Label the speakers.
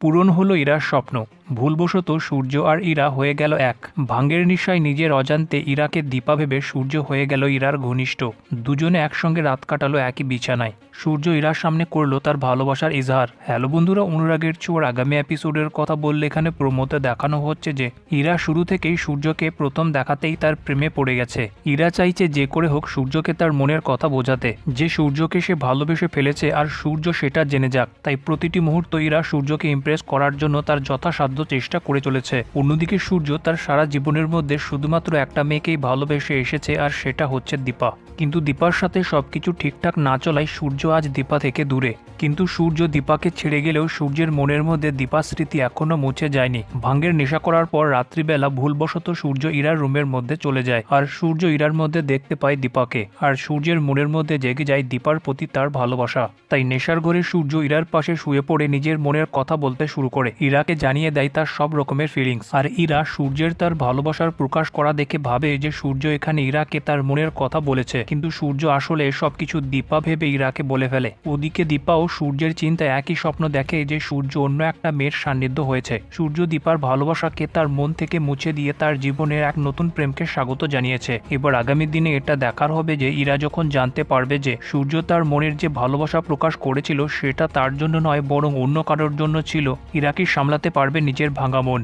Speaker 1: পূরণ হলো ইরার স্বপ্ন। ভুলবশত সূর্য আর ইরা হয়ে গেল এক। ভাঙ্গের নিশায় নিজের অজান্তে ইরাকে দীপা ভেবে সূর্য হয়ে গেল ইরার ঘনিষ্ঠ। দুজনে একসঙ্গে রাত কাটালো একই বিছানায়। সূর্য ইরার সামনে করল তার ভালোবাসার ইজহার। হ্যালো বন্ধুরা, অনুরাগের চোর আগামী এপিসোডের কথা বললে এখানে প্রমোতে দেখানো হচ্ছে যে, ইরা শুরু থেকেই সূর্যকে প্রথম দেখাতেই তার প্রেমে পড়ে গেছে। ইরা চাইছে যে করে হোক সূর্যকে তার মনের কথা বোঝাতে। যে সূর্যকে সে ভালোবেসে ফেলেছে আর সূর্য সেটা জেনে যাক। তাই প্রতিটি মুহূর্ত ইরা সূর্যকে ইমপ্রেস করার জন্য তার যথাসাধ্য চেষ্টা করে চলেছে। অন্যদিকে সূর্য তার সারা জীবনের মধ্যে শুধুমাত্র একটা মেয়েকেই ভালোবেসে এসেছে আর সেটা হচ্ছে দীপা। কিন্তু দীপার সাথে সবকিছু ঠিকঠাক না চলায় সূর্য আজ দীপা থেকে দূরে। কিন্তু সূর্য দীপাকে ছেড়ে গেলেও সূর্যের মনের মধ্যে দীপা স্মৃতি এখনও মুছে যায়নি। ভাঙ্গের নেশা করার পর রাত্রিবেলা ভুলবশত সূর্য ইরার রুমের মধ্যে চলে যায় আর সূর্য ইরার মধ্যে দেখতে পায় দীপাকে। আর সূর্যের মনের মধ্যে জেগে যায় দীপার প্রতি তার ভালোবাসা। তাই নেশার ঘরে সূর্য ইরার পাশে শুয়ে পড়ে নিজের মনের কথা বলতে শুরু করে। ইরাকে জানিয়ে দেয় তার সব রকমের ফিলিংস আর ইরা সূর্যের তার ভালোবাসার প্রকাশ করা দেখে ভাবে যে সূর্য এখানে ইরাকে তার মনের কথা বলেছে। কিন্তু সূর্য আসলে সবকিছু দীপা ভেবে ইরাকে বলে ফেলে। ওদিকে দীপা ও সূর্যের চিন্তায় একই স্বপ্ন দেখে যে সূর্য অন্য একটা মেয়ের সান্নিধ্য হয়েছে। সূর্য দীপার ভালোবাসাকে তার মন থেকে মুছে দিয়ে তার জীবনের এক নতুন প্রেমকে স্বাগত জানিয়েছে। এবার আগামী দিনে এটা দেখার হবে যে ইরা যখন জানতে পারবে যে সূর্য তার মনের যে ভালোবাসা প্রকাশ করেছিল, সেটা তার জন্য নয়, বরং অন্য কারোর জন্য ছিল, ইরা কি সামলাতে পারবে নিজের ভাঙা মন?